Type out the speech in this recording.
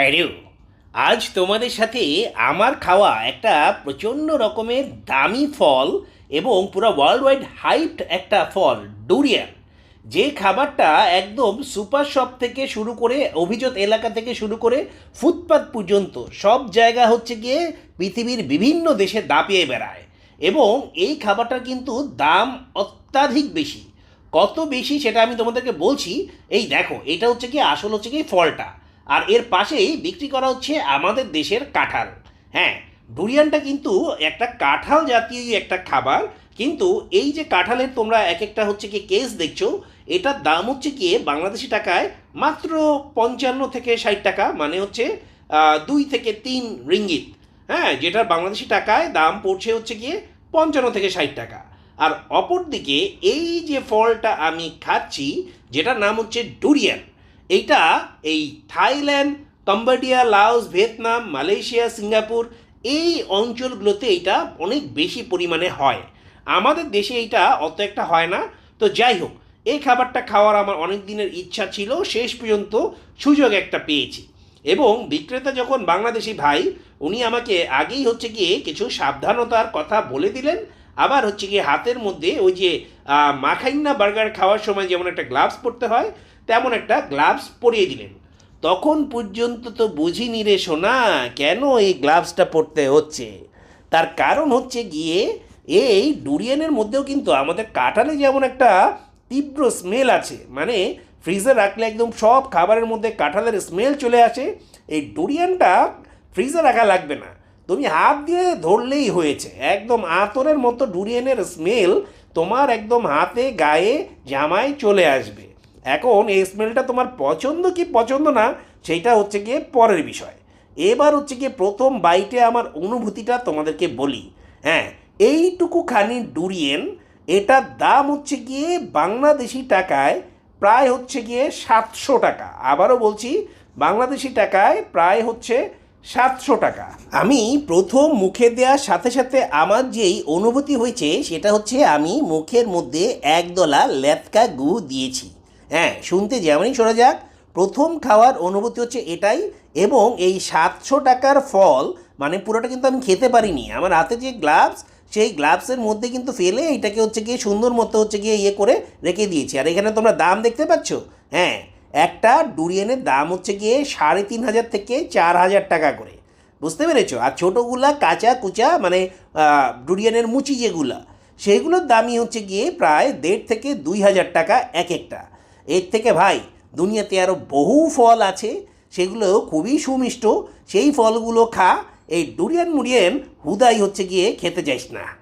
Hario আজ তোমাদের সাথে আমার খাওয়া একটা প্রচণ্ড রকমের দামি ফল এবং পুরো ওয়ার্ল্ড ওয়াইড হাইপড একটা ফল ডুরিয়ান যে খাবারটা একদম সুপার শপ থেকে শুরু করে অভিজাত এলাকা থেকে শুরু করে ফুটপাত পর্যন্ত সব জায়গা হচ্ছে গিয়ে পৃথিবীর বিভিন্ন দেশে দাপিয়ে বেড়ায়। এবং এই খাবারটার কিন্তু দাম অত্যাধিক বেশি। কত বেশি সেটা আমি তোমাদেরকে বলছি, এই দেখো, এটা হচ্ছে কি আসল হচ্ছে কি ফলটা। আর এর পাশেই বিক্রি করা হচ্ছে আমাদের দেশের কাঁঠাল। হ্যাঁ ডুরিয়ানটা কিন্তু একটা কাঁঠাল জাতীয় একটা খাবার, কিন্তু এই যে কাঁঠালের তোমরা এক একটা হচ্ছে কি কেস দেখছ, এটার দাম হচ্ছে গিয়ে বাংলাদেশি টাকায় মাত্র পঞ্চান্ন থেকে ষাট টাকা মানে হচ্ছে দুই থেকে তিন রিঙ্গিত। হ্যাঁ যেটার বাংলাদেশি টাকায় দাম পড়ছে হচ্ছে গিয়ে পঞ্চান্ন থেকে ষাট টাকা। আর অপরদিকে এই যে ফলটা আমি খাচ্ছি, যেটার নাম হচ্ছে ডুরিয়ান। এইটা এই Thailand, Cambodia, Laos, Vietnam, Malaysia, Singapore এই অঞ্চলগুলোতে এটা অনেক বেশি পরিমাণে হয়। আমাদের দেশে এটা অত একটা হয় না। তো যাই হোক, এই খাবারটা খাওয়ার আমার অনেক দিনের ইচ্ছা ছিল, শেষ পর্যন্ত সুযোগ একটা পেয়েছি। এবং বিক্রেতা যখন বাংলাদেশি ভাই, উনি আমাকে আগেই হচ্ছে গিয়ে কিছু সাবধানতার কথা বলে দিলেন। আবার হচ্ছে গিয়ে হাতের মধ্যে ওই যে মাখাইন্না বার্গার খাওয়ার সময় যেমন একটা গ্লাভস পরতে হয় তেমন একটা গ্লাভস পরিয়ে দিলেন। তখন পর্যন্ত তো বুঝিনি রে সোনা, কেন এই গ্লাভসটা পরতে হচ্ছে? তার কারণ হচ্ছে গিয়ে, এই ডুরিয়ানের মধ্যেও কিন্তু আমাদের কাঁঠালে যেমন একটা তীব্র স্মেল আছে মানে ফ্রিজে রাখলে একদম সব খাবারের মধ্যে কাঁঠালের স্মেল চলে আসে, এই ডুরিয়ানটা ফ্রিজে রাখা লাগবে না। তুমি হাত দিয়ে ধরলেই হয়েছে, একদম আতরের মতো ডুরিয়ানের স্মেল তোমার একদম হাতে, গায়ে, জামায় চলে আসবে। এখন এই স্মেলটা তোমার পছন্দ কি পছন্দ না, সেইটা হচ্ছে গিয়ে পরের বিষয়। এবার হচ্ছে গিয়ে প্রথম বাইটে আমার অনুভূতিটা তোমাদেরকে বলি। হ্যাঁ এইটুকু খানি ডুরিয়েন এটার দাম হচ্ছে গিয়ে বাংলাদেশি টাকায় প্রায় হচ্ছে গিয়ে সাতশো টাকা। আবারও বলছি, বাংলাদেশি টাকায় প্রায় হচ্ছে সাতশো টাকা। আমি প্রথম মুখে দেওয়ার সাথে সাথে আমার যেই অনুভূতি হয়েছে, সেটা হচ্ছে আমি মুখের মধ্যে একদলা লেতকা গু দিয়েছি। হ্যাঁ শুনতে যেমনই শোনা যাক, প্রথম খাওয়ার অনুভূতি হচ্ছে এটাই এবং এই সাতশো টাকার ফল মানে পুরোটা কিন্তু আমি খেতে পারিনি। আমার হাতে যে গ্লাভস, সেই গ্লাভসের মধ্যে কিন্তু ফেলে এটাকে হচ্ছে গিয়ে সুন্দর মতো হচ্ছে গিয়ে ইয়ে করে রেখে দিয়েছি। আর এখানে তোমরা দাম দেখতে পাচ্ছ? হ্যাঁ একটা ডুরিয়ানের দাম হচ্ছে গিয়ে সাড়ে তিন হাজার থেকে চার হাজার টাকা করে। বুঝতে পেরেছ? আর ছোটোগুলা, কাঁচা, কুচা মানে ডুরিয়ানের মুচি যেগুলা সেইগুলোর দামই হচ্ছে গিয়ে প্রায় দেড় থেকে দুই হাজার টাকা এক একটা। এর থেকে ভাই, দুনিয়াতে আরও বহু ফল আছে, সেগুলো খুবই সুমিষ্ট। সেই ফলগুলো খা, এই ডুরিয়ান মুরিয়ান হুদাই হচ্ছে গিয়ে খেতে যাইস না।